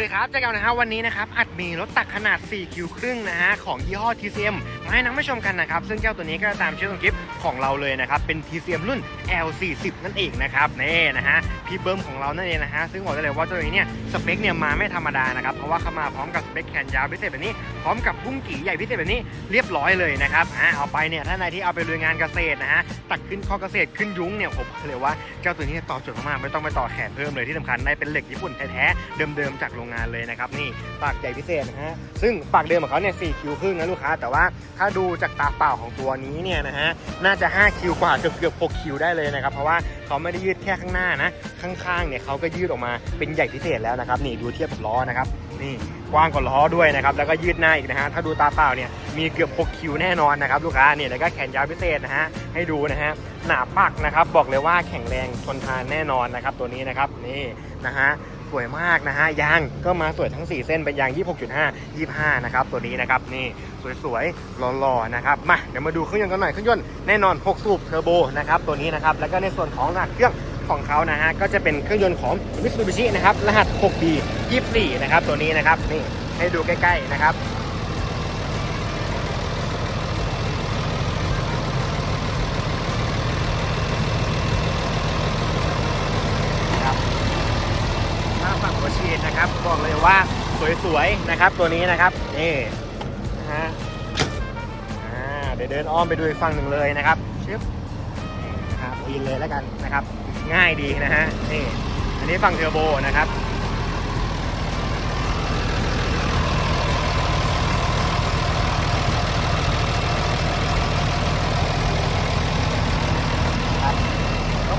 ดีครับเจอกันนะฮะวันนี้นะครับอัดมีรถตักขนาด 4 คิวครึ่งนะฮะของยี่ห้อ TCM มาให้นักผู้ชมกันนะครับ ซึ่งเจ้าตัวนี้ก็ตามชื่อของคลิปของเราเลยนะครับ เป็น TCM รุ่น L40 นั่นเองนะครับนี่นะฮะพี่เบิ้มของเรานั่นเองนะฮะซึ่งบอกได้เลยว่าเจ้าตัวนี้เนี่ยสเปคเนี่ยมาไม่ธรรมดานะครับเพราะว่าเขามาพร้อมกับสเปคแขนยาวพิเศษแบบนี้พร้อมกับพุ่งกี่ใหญ่พิเศษแบบนี้เรียบร้อยเลยนะครับอ่าเอาไปเนี่ยถ้าในที่เอาไปลุยงานเกษตรนะฮะตักขึ้นข้อเกษตรขึ้นยุ้งเนี่ยผมบอกเลยว่าเจ้าตัวนี้เนี่ยตอบโจทย์มากๆไม่ต้องไปต่อแขนเพิ่มเลยที่สำคัญได้เป็นเหล็กญี่ปุ่นแท้ๆเดิมๆจากโรงงานเลยนะครับนี่ปากใหญ่พิเศษนะฮะซึ่งปากเดิมของเขาเนี่ย4คิวครึ่งนะลูกค้าแต่ว่าถ้าดูจากตาเปล่าของตัวนี้เนี่ยนะฮะน่าจะ 5 คิวกว่าเกือบเกือบ6คิวได้เลยนะครับ เพราะว่าเขาไม่ได้ยืดแค่ข้างหน้านะ ข้างๆเนี่ยเขาก็ยืดออกมาเป็นใหญ่พิเศษแล้วนะครับนี่ดูเทียบกับล้อนะครับนี่กว้างกว่าล้อด้วยนะครับแล้วก็ยืดหน้าอีกนะฮะถ้าดูตาเปล่าเนี่ยมีเกือบ6คิวแน่นอนนะครับลูกค้าเนี่ยแล้วก็แขนยาวพิเศษนะฮะให้ดูนะฮะหนาปักนะครับบอกเลยว่าแข็งแรงทนทานแน่นอนนะครับตัวนี้นะครับนี่นะฮะ สวยมากนะฮะยางก็มาสวยทั้ง 4 เส้นเป็นยาง 26.5 25 นะครับ ตัวนี้นะครับนี่สวยๆหล่อๆนะครับมาเดี๋ยวมาดูเครื่องยนต์กันหน่อยเครื่องยนต์แน่นอน 6 สูบเทอร์โบนะครับตัวนี้นะครับแล้วก็ในส่วนของรหัสเครื่องของเขานะฮะก็จะเป็นเครื่องยนต์ของ Mitsubishi นะครับรหัส 6B 24 นะครับตัวนี้นะครับนี่ให้ดูใกล้ๆนะครับมาฝั่งหัวฉีดนะครับ บอกเลย ว่าสวยๆนะครับ ตัวนี้นะครับนี่นะฮะอ่าเดี๋ยวเดินอ้อมไปดูอีกฝั่งหนึ่งเลยนะครับชึบนี่นะครับปีนเลยแล้วกันนะครับ ง่ายดีนะฮะนี่อันนี้ฝั่งเทอร์โบนะครับ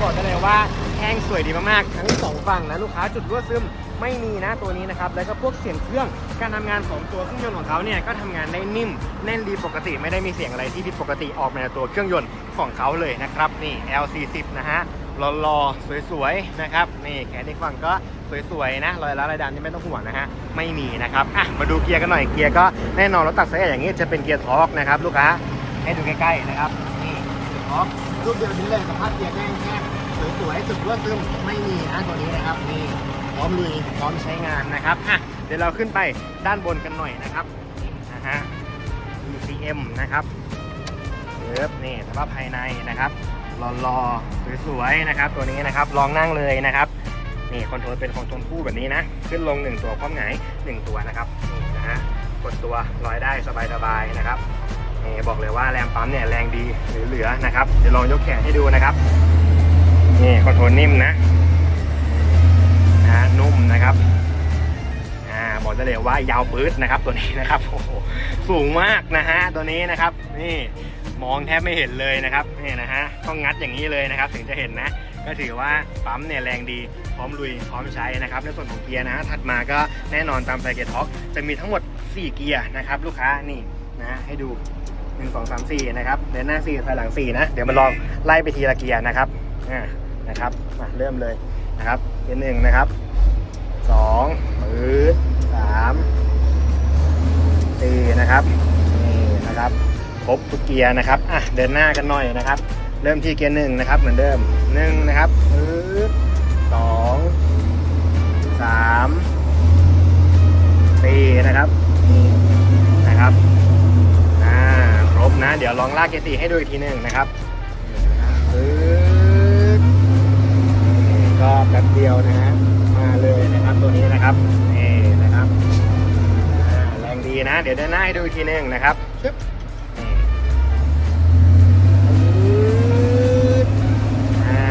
บอกได้เลยว่า ห้งสวยดีมากๆ ทั้งสองฝั่งนะลูกค้าจุดรั่วซึมไม่มีนะตัวนี้นะครับ แล้วก็พวกเสียงเครื่องการทำงานของตัวเครื่องยนต์ของเขาเนี่ยก็ทำงานได้นิ่มแน่นดีปกติไม่ได้มีเสียงอะไรที่ผิดปกติออกมาจากตัวเครื่องยนต์ของเขาเลยนะครับนี่ L40 นะฮะรอๆสวยๆนะครับนี่แขนอีกฝั่งก็สวยๆนะรอยร้าวรอยดำนี่ไม่ต้องห่วงนะฮะไม่มีนะครับอะมาดูเกียร์กันหน่อยเกียร์ก็แน่นอนรถตัดสายอย่างนี้จะเป็นเกียร์ทอร์กนะครับลูกค้าให้ดูใกล้ๆนะครับนี่เกียร์ทอร์กรูปเดียวนี้เลยสภาพเกียร์แน่งแค่ สวยๆสุดรั่วซึมไม่มีนะตัวนี้นะครับนี่พร้อมลุยพร้อมใช้งานนะครับอะเดี๋ยวเราขึ้นไปด้านบนกันหน่อยนะครับนะฮะ ECM นะครับเอิบนี่สภาพภายในนะครับรอๆสวยๆนะครับ ตัวนี้นะครับลองนั่งเลยนะครับนี่คอนโทรลเป็นคอนโทรลคู่แบบนี้นะ ขึ้นลง 1 ตัวความหงาย1ตัวนะครับนี่นะฮะกดตัวลอยได้สบายๆนะครับนี่บอกเลยว่าแรงปั๊มเนี่ยแรงดีเหลือๆนะครับเดี๋ยวลองยกแขนให้ดูนะครับ นี่คอนโทรนิ่มนะนะฮะนุ่มนะครับอ่าบอกได้เลยว่ายาวปื๊ดนะครับตัวนี้นะครับโอ้โหสูงมากนะฮะตัวนี้นะครับ นี่มองแทบไม่เห็นเลยนะครับนี่นะฮะต้องงัดอย่างนี้เลยนะครับ ถึงจะเห็นนะ ก็ถือว่าปั๊มเนี่ยแรงดีพร้อมลุยพร้อมใช้นะครับในส่วนของเกียร์นะ ถัดมาก็แน่นอนตามไซเกียร์ท็อกจะมีทั้งหมด 4 เกียร์นะครับ ลูกค้านี่นะให้ดู 1 2 3 4 นะครับเดินหน้า 4 ถอยหลัง 4 นะ เดี๋ยวมาลองไล่ไปทีละเกียร์นะครับ อ่านะครับมาเริ่มเลยนะครับเกียร์หนึ่งนะครับสองปืดสามสี่นะครับนี่นะครับครบทุกเกียร์นะครับอะเดินหน้ากันหน่อยนะครับ เริ่มที่เกียร์หนึ่งนะครับ เหมือนเดิมหนึ่งนะครับปืดสองสามสี่นะครับนี่นะครับอ่าครบนะ เดี๋ยวลองลากเกียร์สี่ให้ดูอีกทีหนึ่งนะครับ ดียวนะฮะมาเลยนะครับตัวนี้นะครับนี่นะครับอ่าแรงดีนะ เดี๋ยวเดินหน้าให้ดูอีกทีหนึงนะครับชึบนี่ปึ๊ดอ่า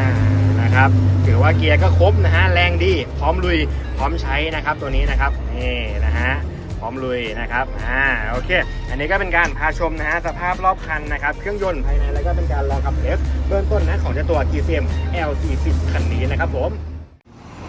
นะครับถือว่าเกียร์ก็ครบนะฮะแรงดี พร้อมลุยพร้อมใช้นะครับตัวนี้นะครับนี่นะฮะพร้อมลุยนะครับอ่าโอเค อันนี้ก็เป็นการพาชมนะฮะสภาพรอบคันนะครับเครื่องยนต์ภายในแล้วก็เป็นการลองขับเทสเบื้องต้นนะของเจ้าตัว GCM L40 คันนี้นะครับผม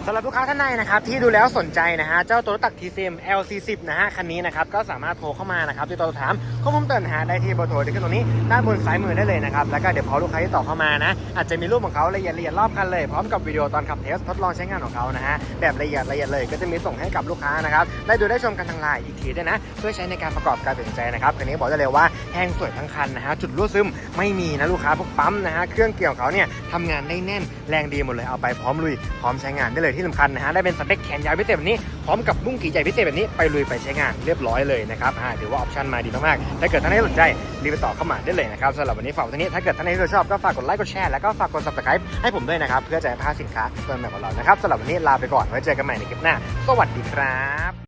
สำหรับลูกค้าท่านใดนะครับที่ดูแล้วสนใจนะฮะเจ้าตัวตัก TCM L40 นะฮะคันนี้นะครับก็สามารถโทรเข้ามานะครับติดต่อถามข้อมูลเติมนะฮะได้ที่เบอร์โทรที่ขึ้นตรงนี้ด้านบนซ้ายมือได้เลยนะครับแล้วก็เดี๋ยวพอลูกค้าที่ต่อเข้ามานะอาจจะมีรูปของเขาละเอียดละเอียดรอบคันเลยพร้อมกับวิดีโอตอนขับเทสทดลองใช้งานของเขานะฮะแบบละเอียดละเอียดเลยก็จะมีส่งให้กับลูกค้านะครับได้ดูได้ชมกันทางไลน์อีกทีด้วยนะเพื่อใช้ในการประกอบการตัดสินใจนะครับคันนี้บอกได้เลยว่าแห้งสวยทั้งคันนะฮะจุดรั่วซึมไม่มีนะลูกค้าพวกปั๊มนะฮะเครื่องเกี่ยวเขาเนี่ยทำงานได้แน่นแรงดีหมดเลยเอาไปพร้อมลุยพร้อมใช้งานได้เลยที่สำคัญนะฮะได้เป็นสเปคแขนยาวพิเศษแบบนี้พร้อมกับบุ้งกี่ใหญ่พิเศษแบบนี้ไปลุยไปใช้งานเรียบร้อยเลยนะครับอ่าถือว่าออปชั่นมาดีมากๆถ้าเกิดท่านใดสนใจรีบไปต่อเข้ามาได้เลยนะครับสำหรับวันนี้ฝากไว้เท่นี้ถ้าเกิดท่านใดที่ชอบก็ฝากกดไลค์กดแชร์แล้วก็ฝากกด subscribe ให้ผมด้วยนะครับเพื่อจะไม่พลาดสินค้าตัวใหม่ของเรานะครับสำหรับวันนี้ลาไปก่อนไว้เจอกันใหม่ในคลิปหน้า สวัสดีครับ